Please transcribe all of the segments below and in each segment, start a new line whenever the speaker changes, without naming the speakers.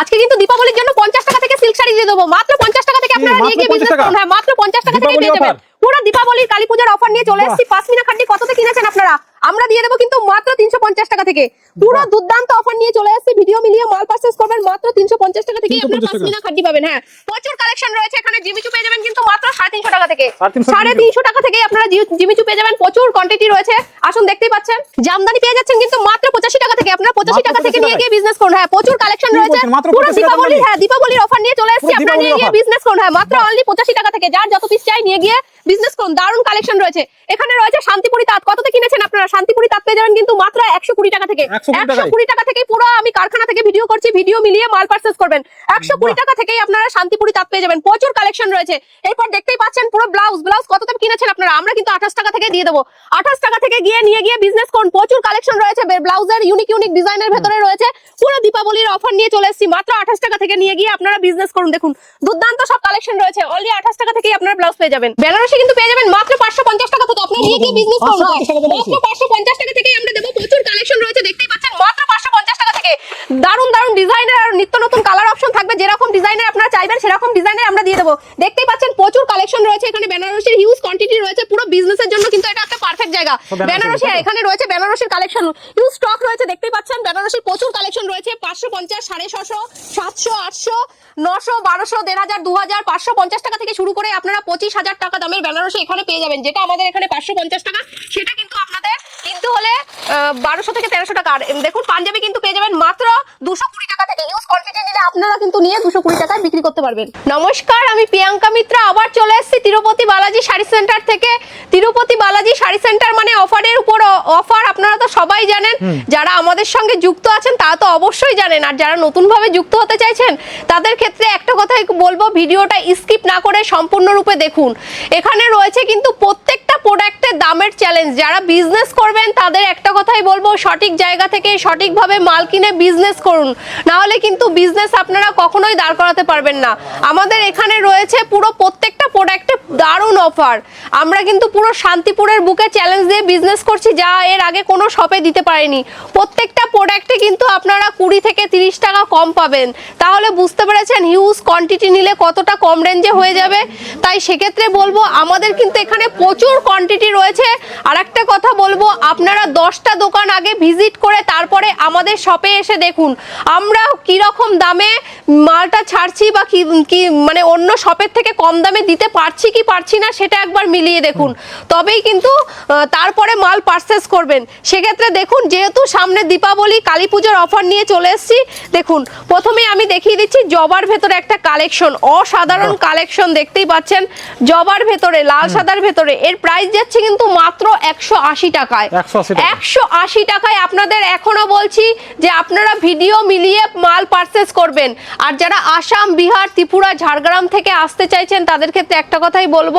আজকে কিন্তু দীপাবলির জন্য পঞ্চাশ টাকা থেকে সিল্ক শাড়ি দিয়ে দেবো। মাত্র পঞ্চাশ টাকা থেকে আপনারা
মাত্র
নিয়ে গিয়ে বিজনেস করুন। হ্যাঁ মাত্র পঞ্চাশ টাকা থেকে পেয়ে যাবেন পুরো দীপাবলির কালী পূজার অফার নিয়ে চলে এসেছি। পাঁচ মিনা খান্ডি কততে কিনেছেন আপনারা? আমরা দিয়ে দেবো কিন্তু মাত্র তিনশো পঞ্চাশ টাকা থেকে। পুরো দুর্দান্ত অফার নিয়ে চলে এসেছি। ভিডিও মিলিয়ে মাল পার্চেস করবেন মাত্র তিনশো পঞ্চাশ টাকা থেকে।
350
আপনারা
টাকা।
পাবেন হ্যাঁ প্রচুর কালেকশন রয়েছে এখানে। জিমিচু পেয়ে যাবেন কিন্তু মাত্র সাড়ে তিনশো টাকা থেকে। সাড়ে তিনশো টাকা থেকে আপনারা জিমিচু পেয়ে যাবেন। প্রচুর কোয়ান্টিটি রয়েছে। আসুন দেখতেই পাচ্ছেন জামদানি পেয়ে যাচ্ছেন কিন্তু মাত্র পঁচাশি টাকা থেকে। আপনারা পঁচাশি টাকা থেকে নিয়ে গিয়ে বিজনেস করুন। হ্যাঁ প্রচুর কালেকশন রয়েছে। পুরো দীপাবলি হ্যাঁ দীপাবলির অফার নিয়ে চলে এসেছি। আপনারা নিয়ে গিয়ে বিজনেস করুন। হ্যাঁ মাত্র অনলি পঁচাশি টাকা থেকে। যার যত পিস চাই নিয়ে গিয়ে বিজনেস করুন। দারুণ কালেকশন রয়েছে। এখানে রয়েছে শান্তিপুরি তাঁত। কততে কিনেছেন আপনারা? শান্তিপুরি তাঁত পেয়ে যাবেন কিন্তু মাত্র একশো কুড়ি টাকা থেকে। একশো কুড়ি টাকা থেকে পুরো আমি কারখানা থেকে ভিডিও করছি ভিডিও মিলিয়ে মাল পার্চেস করবেন। একশো কুড়ি টাকা থেকেই আপনারা শান্তিপুরি তাঁত পেয়ে যাবেন। প্রচুর কালেকশন রয়েছে। এরপর দেখতেই পাচ্ছেন পুরো ব্লাউজ ব্লাউজ কত কিনেছেন আপনারা? আমরা কিন্তু আঠাশ টাকা থেকে দিয়ে দেবো। আঠাশ টাকা থেকে গিয়ে নিয়ে গিয়ে বিজনেস করুন। প্রচুর কালেকশন রয়েছে। ব্লাউজের ইউনিক ইউনিক ডিজাইনের ভেতরে রয়েছে। পুরো দীপাবলির অফার নিয়ে চলে এসেছি। মাত্র আঠাশ টাকা থেকে নিয়ে গিয়ে আপনারা বিজনেস করুন। দেখুন দুর্দান্ত সব কালেকশন রয়েছে। অনলি আঠাশ টাকা থেকেই আপনারা ব্লাউজ পেয়ে যাবেন। বেনারসি কিন্তু পেয়ে যাবেন মাত্র পাঁচশো পঞ্চাশ টাকা থেকে। আপনারা নিয়ে গিয়ে বিজনেস করুন।
550
মাত্র পাঁচশো পঞ্চাশ টাকা থেকেই আমরা দেবো। প্রচুর কালেকশন রয়েছে দেখতেই পাচ্ছেন মাত্র পাঁচশো পঞ্চাশ টাকা থেকে। দারুণ দারুণ ডিজাইনের আর নিত্য নতুন কালার অপশন থাকবে। যেরকম ডিজাইনের আপনারা চাইবেন সেরকম ডিজাইনের আমরা দিয়ে দেবো। দেখতেই পাচ্ছেন প্রচুর কালেকশন রয়েছে এখানে। বেনারসির হিউজ কোয়ান্টিটি রয়েছে। পুরো বিজনেসের জন্য কিন্তু এটা একটা পারফেক্ট জায়গা।
বেনারসি?
এখানে রয়েছে বেনারসির কালেকশন হিউজ স্টক রয়েছে দেখতেই পাচ্ছেন। বেনারসির প্রচুর কালেকশন রয়েছে। পাঁচশো পঞ্চাশ সাড়ে ছশো সাতশো আটশো নশো বারোশো দেড় হাজার দু হাজার পাঁচশো পঞ্চাশ টাকা থেকে শুরু করে আপনারা পঁচিশ হাজার টাকা দামের বেনারসি এখানে পেয়ে যাবেন। যেটা আমাদের এখানে পাঁচশো পঞ্চাশ টাকা সেটা কিন্তু আপনাদের কিনতে হলে বারোশো থেকে তেরোশো টাকা। আর দেখুন পাঞ্জাবি কিন্তু পেয়ে যাবেন মাত্র দুশো কুড়ি টাকা থেকে। ইউজ কোয়ান্টিটি নিলে আপনারা কিন্তু নিয়ে দুশো কুড়ি টাকায় বিক্রি করতে পারবেন। নমস্কার আমি প্রিয়াঙ্কা মিত্র। আবার চলে এসেছি তিরুপতি বালাজি শাড়ি সেন্টার থেকে। তিরুপতি বালাজি শাড়ি সেন্টার মানে অফারের উপর অফার আপনারা তো সবাই জানেন। যারা আমাদের সঙ্গে যুক্ত আছেন তারা তো অবশ্যই জানেন। আর যারা নতুনভাবে যুক্ত হতে চাইছেন তাদের ক্ষেত্রে একটা কথাই বলব ভিডিওটা স্কিপ না করে সম্পূর্ণরূপে দেখুন। এখানে রয়েছে কিন্তু প্রত্যেকটা প্রোডাক্টের দামের চ্যালেঞ্জ যারা বিজনেস করবেন, তাদের একটা কথাই বলব, সঠিক জায়গা থেকে সঠিকভাবে মাল কিনে বিজনেস করুন। না হলে কিন্তু বিজনেস আপনারা কখনোই দাঁড় করাতে পারবেন না। আমাদের এখানে রয়েছে পুরো প্রত্যেকটা প্রোডাক্টে দারুণ অফার আমরা কিন্তু পুরো শান্তিপুরের বুকে চ্যালেঞ্জ দিয়ে বিজনেস করছি, যা এর আগে কোনো শপে দিতে পারেনি। প্রত্যেকটা প্রোডাক্টে কিন্তু আপনারা কুড়ি থেকে তিরিশ টাকা কম পাবেন। তাহলে বুঝতে পেরেছেন হিউজ কোয়ান্টিটি নিলে কতটা কম রেঞ্জে হয়ে যাবে? তাই সেক্ষেত্রে বলব, আমাদের কিন্তু এখানে প্রচুর কোয়ান্টিটি রয়েছে। আর একটা কথা বলব আপনারা দশটা দোকান আগে ভিজিট করে তারপরে আমাদের শপে এসে দেখুন। আমরা কীরকম দামে মালটা ছাড়ছি বা কি কি মানে অন্য শপের থেকে কম দামে দিতে পারছি কি পারছি না সেটা একবার মিলিয়ে দেখুন। তবেই কিন্তু তারপরে মাল পারচেস করবেন। সেক্ষেত্রে দেখুন যেহেতু সামনে দীপাবলি কালী পুজোর অফার নিয়ে চলে এসেছি দেখুন প্রথমে আমি দেখিয়ে দিচ্ছি জবার ভেতরে একটা কালেকশন অসাধারণ কালেকশন দেখতেই পাচ্ছেন। জবার ভেতরে লাল সাদার ভেতরে এর প্রাইস যাচ্ছে কিন্তু মাত্র একশো আশি টাকায়।
180 টাকা।
একশো আশি টাকায় আপনাদের এখনও বলছি যে আপনারা ভিডিও মিলিয়ে মাল পারচেস করবেন। আর যারা আসাম বিহার ত্রিপুরা ঝাড়গ্রাম থেকে আসতে চাইছেন তাদের ক্ষেত্রে একটা কথাই বলব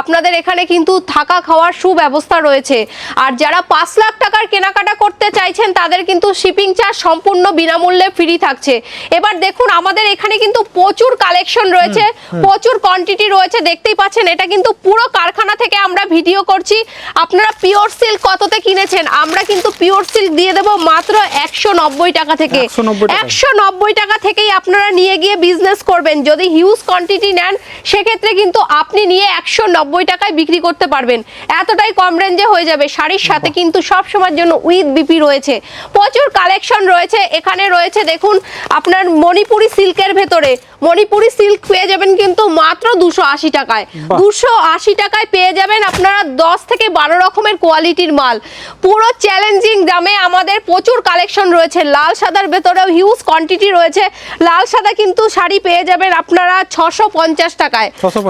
আপনাদের এখানে কিন্তু থাকা খাওয়ার সুব্যবস্থা রয়েছে। আর যারা পাঁচ লাখ টাকার কেনাকাটা করতে চাইছেন তাদের কিন্তু শিপিং চার্জ সম্পূর্ণ বিনামূল্যে ফ্রি থাকছে। এবার দেখুন আমাদের এখানে কিন্তু প্রচুর কালেকশন রয়েছে প্রচুর কোয়ান্টিটি রয়েছে দেখতেই পাচ্ছেন এটা কিন্তু পুরো কারখানা থেকে আমরা ভিডিও করছি। আপনারা পিওর সিল্ক কততে কিনেছেন আমরা কিন্তু পিওর সিল্ক দিয়ে দেবো মাত্র একশো নব্বই টাকা থেকে।
190
একশো নব্বই টাকা থেকেই আপনারা নিয়ে গিয়ে বিজনেস করবেন। যদি হিউজ কোয়ান্টিটি নেন সেক্ষেত্রে কিন্তু আপনি নিয়ে একশো নব্বই টাকায় বিক্রি করতে পারবেন। এতটাই কম রেঞ্জে হয়ে যাবে। শাড়ির সাথে কিন্তু সব সময়ের জন্য উইথ বিপি রয়েছে। প্রচুর কালেকশন রয়েছে। এখানে রয়েছে দেখুন আপনার মণিপুরি সিল্কের ভেতরে। মণিপুরি সিল্ক পেয়ে যাবেন কিন্তু মাত্র দুশো আশি টাকায়। দুশো আশি টাকায় পেয়ে যাবেন আপনারা দশ থেকে বারো রকমের কোয়ালিটির মাল। পুরো চ্যালেঞ্জিং দামে আমাদের প্রচুর কালেকশন রয়েছে। লাল সাদার ভেতরেও হিউজ কোয়ান্টিটি রয়েছে। লাল সাদা কিন্তু শাড়ি পেয়ে যাবেন আপনারা ছশো পঞ্চাশ টাকায়।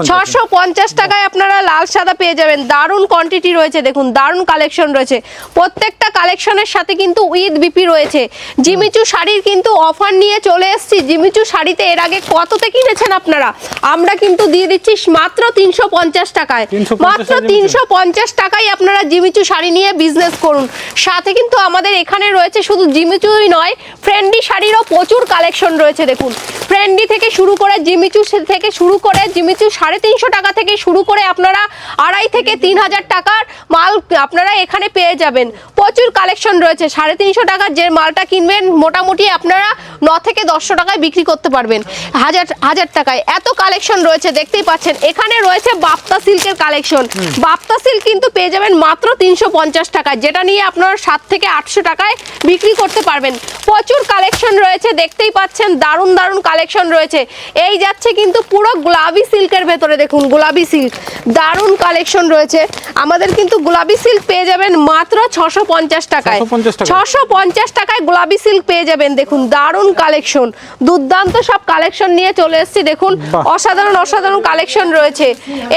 ছশো পঞ্চাশ টাকায় আপনারা লাল সাদা পেয়ে যাবেন। দারুণ কোয়ান্টিটি রয়েছে। দেখুন দারুণ কালেকশন রয়েছে। প্রত্যেকটা কালেকশনের সাথে কিন্তু উইথ বিপি রয়েছে। জিমিচু শাড়ির কিন্তু অফার নিয়ে চলে এসেছি। জিমিচু শাড়িতে এর আগে কততে কিনেছেন আপনারা? আমরা কিন্তু দিয়ে দিচ্ছি মাত্র তিনশো পঞ্চাশ টাকায়। মাত্র তিনশো পঞ্চাশ টাকায় আপনারা জিমিচু শাড়ি নিয়ে বিজনেস করুন। সাথে কিন্তু আমাদের এখানে রয়েছে শুধু জিমিচুই নয় ফ্রেন্ডি শাড়িরও প্রচুর কালেকশন রয়েছে, দেখুন। ফ্রেন্ডি থেকে শুরু করে জিমিচু থেকে শুরু করে জিমিচু সাড়ে তিনশো টাকা থেকে শুরু করে আপনারা আড়াই থেকে তিন হাজার টাকার মাল আপনারা এখানে পেয়ে যাবেন। প্রচুর কালেকশন রয়েছে, সাড়ে তিনশো টাকার যে মালটা কিনবেন মোটামুটি আপনারা ন থেকে দশশো টাকায় বিক্রি করতে পারবেন। হাজার হাজার টাকায়। এত কালেকশন রয়েছে, দেখতেই পাচ্ছেন। এখানে রয়েছে বাপ্তা সিল্কের কালেকশন বাপ্তা সিল্ক কিন্তু পেয়ে যাবেন মাত্র তিনশো পঞ্চাশ টাকায় যেটা নিয়ে আপনারা সাত থেকে আটশো টাকায় বিক্রি করতে পারবেন। প্রচুর কালেকশন রয়েছে দেখতেই পাচ্ছেন দারুণ দারুণ কালেকশন রয়েছে। এই যাচ্ছে কিন্তু পুরো গোলাপি সিল্কের ভেতরে দেখুন গোলাপি সিল্ক। দারুণ কালেকশন রয়েছে। আমাদের কিন্তু গোলাপি সিল্ক পেয়ে যাবেন মাত্র ছশো পঞ্চাশ টাকায়।
650
ছশো পঞ্চাশ টাকায় গোলাপি সিল্ক পেয়ে যাবেন দেখুন দারুণ কালেকশন দুর্দান্ত সব কালেকশন নিয়ে চলে এসেছি দেখুন অসাধারণ অসাধারণ কালেকশন রয়েছে।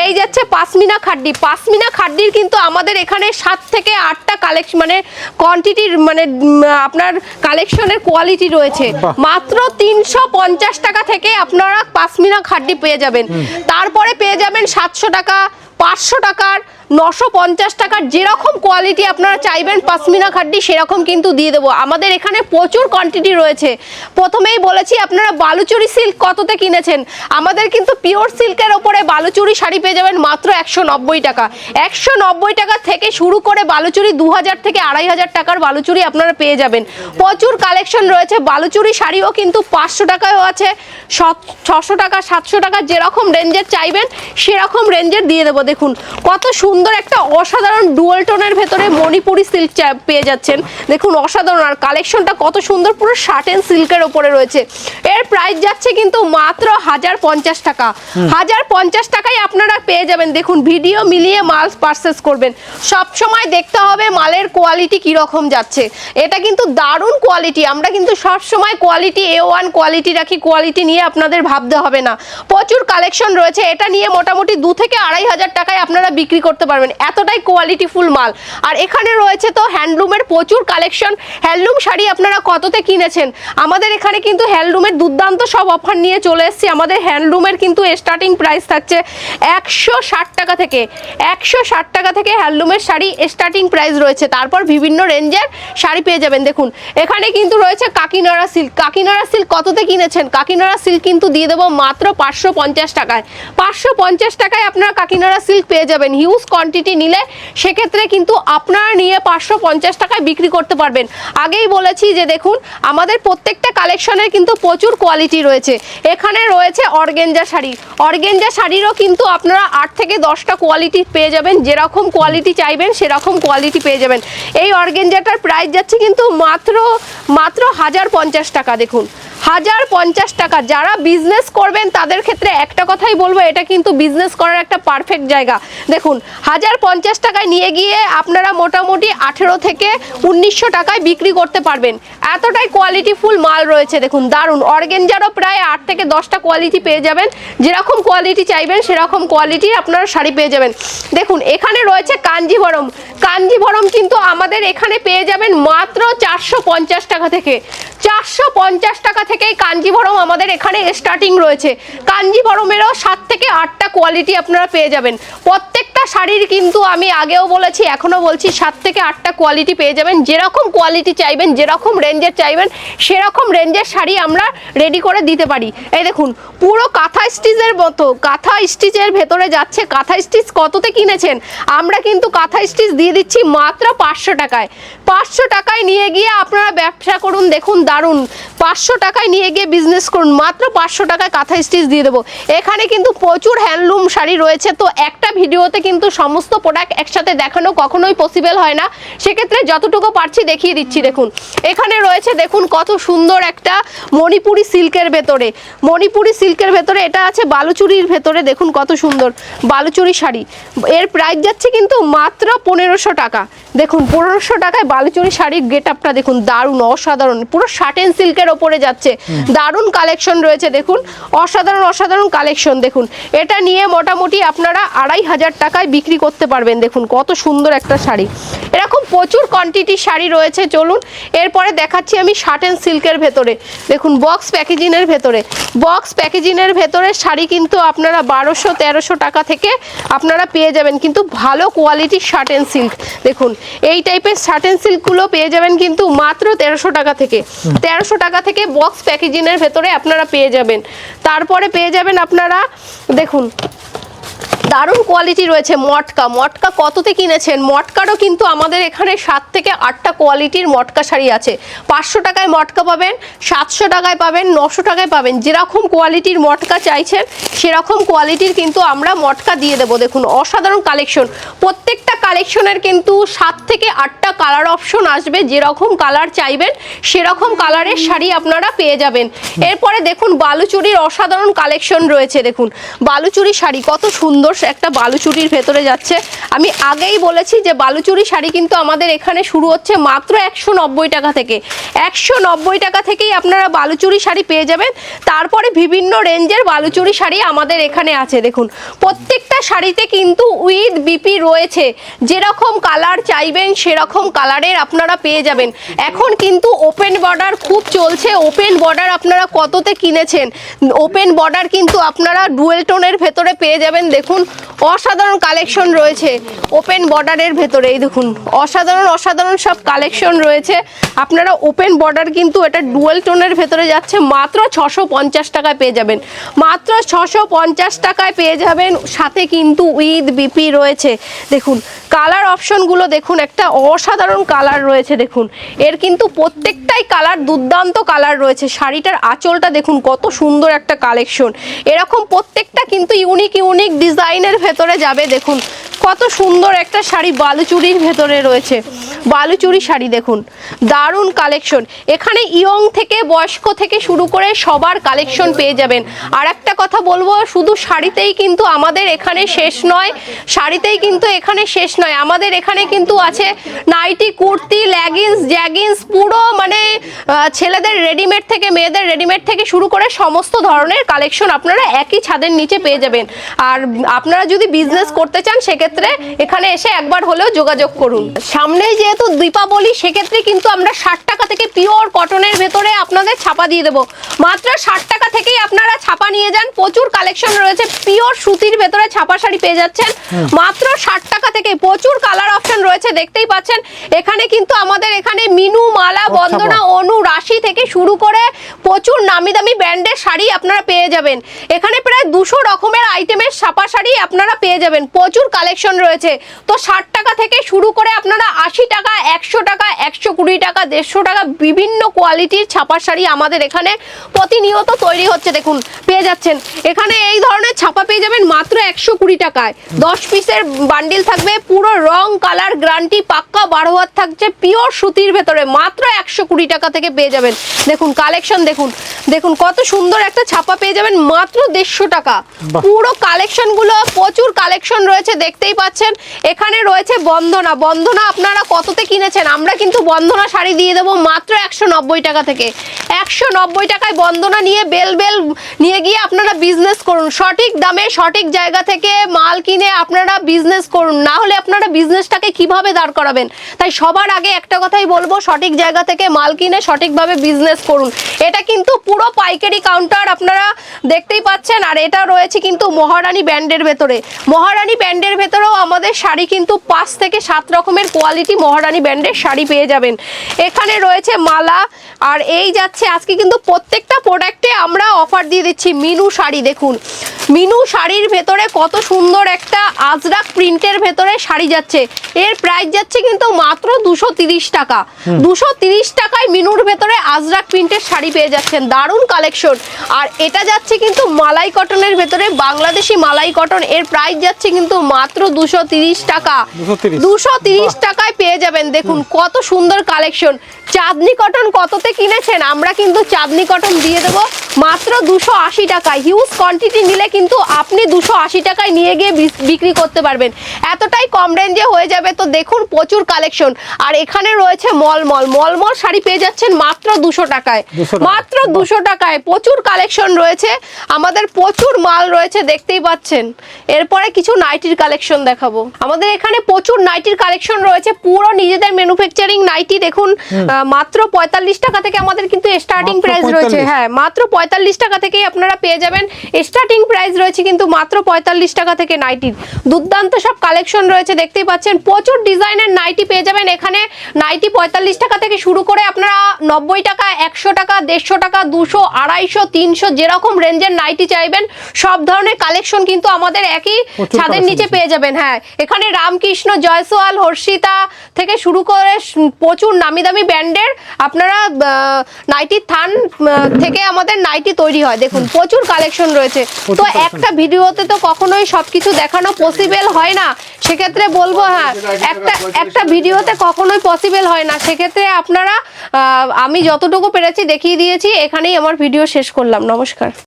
এই যাচ্ছে পাসমিনা খাড্ডি। পাসমিনা খাড্ডির কিন্তু আমাদের এখানে সাত থেকে আটটা কালেকশন মানে কোয়ান্টিটির মানে আপনার কালেকশনের কোয়ালিটি রয়েছে। মাত্র তিনশো পঞ্চাশ টাকা থেকে আপনারা পাসমিনা খাড্ডি পেয়ে যাবেন। তারপরে পেয়ে যাবেন সাতশো টাকা পাঁচশো টাকার, নশো পঞ্চাশ টাকার যেরকম কোয়ালিটি আপনারা চাইবেন, পাসমিনা খাড্ডি সেরকম কিন্তু দিয়ে দেবো। আমাদের এখানে প্রচুর কোয়ান্টিটি রয়েছে। প্রথমেই বলেছি, আপনারা বালুচুরি সিল্ক কততে কিনেছেন? আমাদের কিন্তু পিওর সিল্কের ওপরে বালুচুরি শাড়ি পেয়ে যাবেন মাত্র একশো নব্বই টাকা। একশো নব্বই টাকা থেকে শুরু করে বালুচুরি দু হাজার থেকে আড়াই হাজার টাকার বালুচুরি আপনারা পেয়ে যাবেন। প্রচুর কালেকশন রয়েছে। বালুচুরি শাড়িও কিন্তু পাঁচশো টাকায়ও আছে। ছশো টাকা, সাতশো টাকা যেরকম রেঞ্জের চাইবেন, সেরকম রেঞ্জের দিয়ে দেবো। দেখুন কত সুন্দর একটা অসাধারণ ডুয়াল টোনের ভেতরে মণিপুরি সিল্ক পেয়ে যাচ্ছেন। দেখুন অসাধারণ আর কালেকশনটা কত সুন্দর পুরো শার্টেন সিল্কের ওপরে রয়েছে। এর প্রাইস যাচ্ছে কিন্তু মাত্র হাজার পঞ্চাশ টাকা। হাজার পঞ্চাশ টাকায় আপনারা পেয়ে যাবেন। দেখুন ভিডিও মিলিয়ে মাল পারচেস করবেন। সব সময় দেখতে হবে মালের কোয়ালিটি কীরকম যাচ্ছে। এটা কিন্তু দারুণ কোয়ালিটি আমরা কিন্তু সব সময় কোয়ালিটি এ ওয়ান কোয়ালিটি রাখি কোয়ালিটি নিয়ে আপনাদের ভাবতে হবে না। প্রচুর কালেকশন রয়েছে। এটা নিয়ে মোটামুটি দু থেকে আড়াই হাজার টাকায় আপনারা বিক্রি করতে পারবেন। এতটাই কোয়ালিটিফুল মাল। আর এখানে রয়েছে তো হ্যান্ডলুমের প্রচুর কালেকশন হ্যান্ডলুম শাড়ি আপনারা কততে কিনেছেন? আমাদের এখানে কিন্তু হ্যান্ডলুমের দুর্দান্ত সব অফার নিয়ে চলে এসেছি। আমাদের হ্যান্ডলুমের কিন্তু স্টার্টিং প্রাইস থাকছে একশো ষাট টাকা থেকে। একশো ষাট টাকা থেকে হ্যান্ডলুমের শাড়ি স্টার্টিং প্রাইস রয়েছে। তারপর বিভিন্ন রেঞ্জের শাড়ি পেয়ে যাবেন। দেখুন, এখানে কিন্তু রয়েছে কাকিনাড়া সিল্ক কাকিনাড়া সিল্ক কততে কিনেছেন? কাকিনাড়া সিল্ক কিন্তু দিয়ে দেবো মাত্র পাঁচশো পঞ্চাশ টাকায়। পাঁচশো পঞ্চাশ টাকায় আপনারা কাকিনাড়া সিল্ক পেয়ে যাবেন। হিউজ কোয়ান্টিটি নিলে সেক্ষেত্রে কিন্তু আপনারা নিয়ে পাঁচশো পঞ্চাশ টাকায় বিক্রি করতে পারবেন। আগেই বলেছি যে দেখুন, আমাদের প্রত্যেকটা কালেকশনের কিন্তু প্রচুর কোয়ালিটি রয়েছে। এখানে রয়েছে অর্গেঞ্জা শাড়ি। অর্গেঞ্জা শাড়িরও কিন্তু আপনারা আট থেকে দশটা কোয়ালিটি পেয়ে যাবেন। যেরকম কোয়ালিটি চাইবেন, সেরকম কোয়ালিটি পেয়ে যাবেন। এই অর্গেঞ্জাটার প্রাইস যাচ্ছে কিন্তু মাত্র মাত্র হাজার পঞ্চাশ টাকা, দেখুন। হাজার পঞ্চাশ টাকা। যারা বিজনেস করবেন, তাদের ক্ষেত্রে একটা কথাই বলব, এটা কিন্তু বিজনেস করার একটা পারফেক্ট জায়গা। দেখুন, হাজার পঞ্চাশ টাকায় নিয়ে গিয়ে আপনারা মোটামুটি আঠেরো থেকে উনিশশো টাকায় বিক্রি করতে পারবেন। এতটাই কোয়ালিটিফুল মাল রয়েছে, দেখুন, দারুণ। অর্গেঞ্জারও প্রায় আট থেকে দশটা কোয়ালিটি পেয়ে যাবেন। যেরকম কোয়ালিটি চাইবেন, সেরকম কোয়ালিটির আপনারা শাড়ি পেয়ে যাবেন। দেখুন, এখানে রয়েছে কাঞ্জিভরম কাঞ্জিভরম কিন্তু আমাদের এখানে পেয়ে যাবেন মাত্র চারশো পঞ্চাশ টাকা থেকে। চারশো পঞ্চাশ টাকা থেকেই কাঞ্জিভরম আমাদের এখানে স্টার্টিং রয়েছে। কাঞ্জিভরমেরও সাত থেকে আটটা কোয়ালিটি আপনারা পেয়ে যাবেন। প্রত্যেকটা শাড়ির কিন্তু আমি আগেও বলেছি, এখনও বলছি, সাত থেকে আটটা কোয়ালিটি পেয়ে যাবেন। যেরকম কোয়ালিটি চাইবেন, যেরকম রেঞ্জের চাইবেন, সেরকম রেঞ্জের শাড়ি আমরা রেডি করে দিতে পারি। এই দেখুন, পুরো কাঁথা স্টিচের মতো, কাঁথা স্টিচের ভেতরে যাচ্ছে, কাঁথা স্টিচ কততে কিনেছেন? আমরা কিন্তু কাঁথা স্টিচ দিয়ে দিচ্ছি মাত্র পাঁচশো টাকায়। পাঁচশো টাকায় নিয়ে গিয়ে আপনারা ব্যবসা করুন, দেখুন দারুণ। পাঁচশো টাকায় নিয়ে গিয়ে বিজনেস করুন। মাত্র পাঁচশো টাকায় কাঁথা স্টিচ দিয়ে দেবো। এখানে কিন্তু প্রচুর হ্যান্ডলুম শাড়ি রয়েছে। তো একটা ভিডিওতে কিন্তু সমস্ত প্রোডাক্ট একসাথে দেখানো কখনোই পসিবল হয় না। সেক্ষেত্রে যতটুকু পারছি দেখিয়ে দিচ্ছি, দেখুন। এখানে রয়েছে, দেখুন, কত সুন্দর একটা মণিপুরি সিল্কের ভেতরে। মণিপুরি সিল্কের ভেতরে এটা আছে বালুচুরির ভেতরে, দেখুন কত সুন্দর বালুচুরি শাড়ি। এর প্রাইস যাচ্ছে কিন্তু মাত্র পনেরোশো টাকা। দেখুন, পনেরোশো টাকায় বালুচুরি শাড়ির গেট আপটা দেখুন, দারুণ, অসাধারণ, পুরো শার্টেন সিল্কের ওপরে যাচ্ছে। দারুণ কালেকশন রয়েছে, দেখুন, অসাধারণ অসাধারণ কালেকশন, দেখুন। এটা নিয়ে মোটামুটি আপনারা আড়াই হাজার টাকায় বিক্রি করতে পারবেন, দেখুন, কত সুন্দর একটা শাড়ি। এরকম প্রচুর কোয়ান্টিটির শাড়ি রয়েছে, চলুন। এরপরে দেখাচ্ছি আমি অ্যান্ড সিল্কের ভেতরে। দেখুন বক্স প্যাকেজিংয়ের ভেতরে। বক্স প্যাকেজিংয়ের ভেতরে শাড়ি কিন্তু আপনারা বারোশো, তেরোশো টাকা থেকে আপনারা পেয়ে যাবেন, কিন্তু ভালো কোয়ালিটির শার্ট অ্যান্ড সিল্ক। দেখুন এই টাইপের অ্যান্ড সিল্কগুলো পেয়ে যাবেন কিন্তু মাত্র তেরোশো টাকা থেকে। তেরোশো টাকা থেকে বক্স প্যাকেজিংয়ের ভেতরে আপনারা পেয়ে যাবেন। তারপরে পেয়ে যাবেন আপনারা দেখুন দারুণ কোয়ালিটি রয়েছে মটকা। মটকা কততে কিনেছেন? মটকারও কিন্তু আমাদের এখানে সাত থেকে আটটা কোয়ালিটির মটকা শাড়ি আছে। পাঁচশো টাকায় মটকা পাবেন সাতশো টাকায় পাবেন নশো টাকায় পাবেন। যেরকম কোয়ালিটির মটকা চাইছেন সেরকম কোয়ালিটির কিন্তু আমরা মটকা দিয়ে দেবো। দেখুন, অসাধারণ কালেকশন প্রত্যেকটা কালেকশনের কিন্তু সাত থেকে আটটা কালার অপশন আসবে। যেরকম কালার চাইবেন, সেরকম কালারের শাড়ি আপনারা পেয়ে যাবেন। এরপরে দেখুন, বালুচুরির অসাধারণ কালেকশন রয়েছে। দেখুন, বালুচুরি শাড়ি, কত সুন্দর একটা বালুচুরির ভেতরে যাচ্ছে। আমি আগেই বলেছি যে বালুচুরি শাড়ি কিন্তু আমাদের এখানে শুরু হচ্ছে মাত্র একশো নব্বই টাকা থেকে। একশো নব্বই টাকা থেকেই আপনারা বালুচুরি শাড়ি পেয়ে যাবেন। তারপরে বিভিন্ন রেঞ্জের বালুচুরি শাড়ি আমাদের এখানে আছে, দেখুন। প্রত্যেকটা শাড়িতে কিন্তু উইথ বিপি রয়েছে। যেরকম কালার চাইবেন, সেরকম কালারের আপনারা পেয়ে যাবেন। এখন কিন্তু ওপেন বর্ডার খুব চলছে। ওপেন বর্ডার আপনারা কততে কিনেছেন? ওপেন বর্ডার কিন্তু আপনারা ডুয়েল টোনের ভেতরে পেয়ে যাবেন। দেখুন, অসাধারণ কালেকশন রয়েছে ওপেন বর্ডারের ভেতরে। এই দেখুন, অসাধারণ অসাধারণ সব কালেকশন রয়েছে। আপনারা ওপেন বর্ডার কিন্তু এটা ডুয়েল টোনের ভেতরে যাচ্ছে। মাত্র ছশো পঞ্চাশ টাকায় পেয়ে যাবেন। মাত্র ছশো পঞ্চাশ টাকায় পেয়ে যাবেন। সাথে কিন্তু উইথ বিপি রয়েছে। দেখুন, কালার অপশনগুলো দেখুন, একটা অসাধারণ কালার রয়েছে, দেখুন। এর কিন্তু প্রত্যেকটাই কালার, দুর্দান্ত কালার রয়েছে। শাড়িটার আঁচলটা দেখুন, কত সুন্দর একটা কালেকশন। এরকম প্রত্যেকটা কিন্তু ইউনিক ইউনিক ডিজাইনের ভেতরে যাবে, দেখুন। কত সুন্দর একটা শাড়ি বালুচুরির ভেতরে রয়েছে। বালুচুরি শাড়ি, দেখুন। দারুণ কালেকশন। এখানে ইয়ং থেকে, বয়স্ক থেকে শুরু করে সবার কালেকশন পেয়ে যাবেন। আর একটা কথা বলব শুধু শাড়িতেই কিন্তু আমাদের এখানে শেষ নয়, শাড়িতেই কিন্তু এখানে শেষ নয়, আমাদের এখানে কিন্তু আছে নাইটি, কুর্তি লেগিংস জ্যাগিংস পুরো মানে ছেলেদের রেডিমেড থেকে, মেয়েদের রেডিমেড থেকে শুরু করে সমস্ত ধরনের কালেকশন আপনারা একই ছাদের নিচে পেয়ে যাবেন। আর আপনারা যদি বিজনেস করতে চান, সেক্ষেত্রে এখানে এসে একবার হলেও যোগাযোগ করুন। সামনে যেহেতু দীপাবলি, সেক্ষেত্রে কিন্তু আমরা ষাট টাকা থেকে পিওর কটনের ভেতরে আপনাদের ছাপা দিয়ে দেবো। মাত্র ষাট টাকা থেকেই আপনারা ছাপা নিয়ে যান, প্রচুর কালেকশন রয়েছে। পিওর সুতির ভেতরে ছাপা শাড়ি পেয়ে যাচ্ছেন। মাত্র ষাট টাকা থেকে প্রচুর কালার অপশন রয়েছে দেখতেই পাচ্ছেন। এখানে কিন্তু আমাদের এখানে মিনু মালা বন্দনা অনু রাশি থেকে শুরু করে প্রচুর নামি দামি ব্র্যান্ডের শাড়ি আপনারা পেয়ে যাবেন। এখানে প্রায় দুশো রকমের আইটেমের ছাপা শাড়ি আপনারা পেয়ে যাবেন। প্রচুর কালেকশন রয়েছে। তো ষাট টাকা থেকে শুরু করে আপনারা আশি টাকা একশো টাকা একশো কুড়ি টাকা দেড়শো টাকা বিভিন্ন কোয়ালিটির ছাপা শাড়ি আমাদের এখানে প্রতিনিয়ত তৈরি হচ্ছে। দেখুন পেয়ে যাচ্ছেন। এখানে এই ধরনের ছাপা পেয়ে যাবেন মাত্র একশো কুড়ি টাকায়। দশ পিসের বান্ডিল থাকবে পুরো রং কালার গ্রান্টি পাক্কা বারো হাত থাকছে পিওর সুতির ভেতরে মাত্র একশো কুড়ি টাকা থেকে পেয়ে যাবেন। দেখুন কালেকশন দেখুন। দেখুন কত সুন্দর একটা ছাপা পেয়ে যাবেন মাত্র দেড়শো টাকা। পুরো কালেকশনগুলো প্রচুর কালেকশন রয়েছে দেখতেই পাচ্ছেন। এখানে রয়েছে বন্ধনা বন্ধনা আপনারা কততে কিনেছেন? আমরা কিন্তু বন্ধনা শাড়ি দিয়ে দেবো মাত্র একশো নব্বই টাকা থেকে। একশো নব্বই টাকায় বন্ধনা নিয়ে বেল বেল নিয়ে গিয়ে আপনারা বিজনেস করুন। সঠিক দামে, সঠিক জায়গা থেকে মাল কিনে আপনারা বিজনেস করুন। না হলে আপনারা বিজনেসটাকে কীভাবে দাঁড় করাবেন? তাই সবার আগে একটা কথাই বলব, সঠিক জায়গা থেকে মাল কিনে সঠিকভাবে বিজনেস করুন। এটা কিন্তু পুরো পাইকারি কাউন্টার আপনারা দেখতেই পাচ্ছেন, আর এটা রয়েছে কিন্তু মহারানী ব্যান্ডের ভেতরে। মহারানী ব্যান্ডের ভেতরেও আমাদের শাড়ি কিন্তু পাঁচ থেকে সাত রকমের কোয়ালিটি মহারানী ব্যান্ডের শাড়ি পেয়ে যাবেন। এখানে রয়েছে মালা আর এই যাচ্ছে আজকে কিন্তু প্রত্যেকটা প্রোডাক্টে আমরা অফার দিয়ে দিচ্ছি মিনু শাড়ি দেখুন। মিনু শাড়ির ভেতরে কত সুন্দর একটা আজরাক প্রিন্টের ভেতরে শাড়ি যাচ্ছে। এর প্রাইস যাচ্ছে কিন্তু মাত্র দুশো টাকা। দুশো টাকায় মিনুর ভেতরে আজরাক প্রিন্টের শাড়ি পেয়ে যাচ্ছেন। দারুণ কালেকশন আর এটা যাচ্ছে কিন্তু মালাই কটনের ভেতরে বাংলাদেশি মালাই কটন এর প্রাইস যাচ্ছে কিন্তু মাত্র দুশো তিরিশ টাকা। দুশো তিরিশ। টাকায় পেয়ে যাবেন দেখুন। কত সুন্দর কালেকশন চাঁদনি কটন কততে কিনেছেন? আমরা কিন্তু চাঁদনি কটন দিয়ে দেবো। মাত্র দুশো আশি টাকা। হিউজ কোয়ান্টিটি নিলে কিন্তু আপনি দুশো আশি টাকায় নিয়ে গিয়ে বিক্রি করতে পারবেন। এতটাই কম রেঞ্জে হয়ে যাবে তো দেখুন প্রচুর কালেকশন আর এখানে রয়েছে মলমল মলমল শাড়ি পেয়ে যাচ্ছেন মাত্র দুশো টাকায়। মাত্র দুশো টাকায় প্রচুর কালেকশন রয়েছে। আমাদের প্রচুর মাল রয়েছে দেখতেই পাচ্ছেন। এরপরে কিছু নাইটির কালেকশন দেখাবো। আমাদের এখানে প্রচুর নাইটির কালেকশন রয়েছে। পুরো নিজেদের ম্যানুফ্যাকচারিং নাইটি দেখুন মাত্র পঁয়তাল্লিশ টাকা থেকে আমাদের কিন্তু স্টার্টিং প্রাইস রয়েছে। হ্যাঁ মাত্র পঁয়তাল্লিশ টাকা থেকেই আপনারা পেয়ে যাবেন। স্টার্টিং প্রাইস রয়েছে কিন্তু মাত্র পঁয়তাল্লিশ টাকা থেকে নাইটির দুর্দান্ত সব কালেকশন রয়েছে দেখতেই পাচ্ছেন। প্রচুর ডিজাইনের নাইটি পেয়ে যাবেন এখানে। নাইটি পঁয়তাল্লিশ টাকা থেকে শুরু করে আপনারা নব্বই টাকা একশো টাকা দেড়শো টাকা দুশো আড়াইশো তিনশো যেরকম রেঞ্জের নাইটি চাইবেন সব ধরনের কালেকশন কিন্তু আমাদের একই ছাদের নিচে পেয়ে যাবেন হ্যাঁ। এখানে রামকৃষ্ণ জয়সওয়াল হর্ষিতা থেকে শুরু করে প্রচুর নামি দামি ব্র্যান্ডের আপনারা নাইটি থান থেকে আমাদের নাইটি তৈরি হয়। দেখুন প্রচুর কালেকশন রয়েছে। তো একটা ভিডিওতে তো কখনোই সবকিছু দেখানো পসিবল হয় না। সেক্ষেত্রে বলব হ্যাঁ একটা একটা ভিডিওতে কখনোই পসিবল হয় না। সেক্ষেত্রে আপনারা আমি যতটুকু পেরেছি দেখিয়ে দিয়েছি। এখানেই আমার ভিডিও শেষ করলাম। নমস্কার।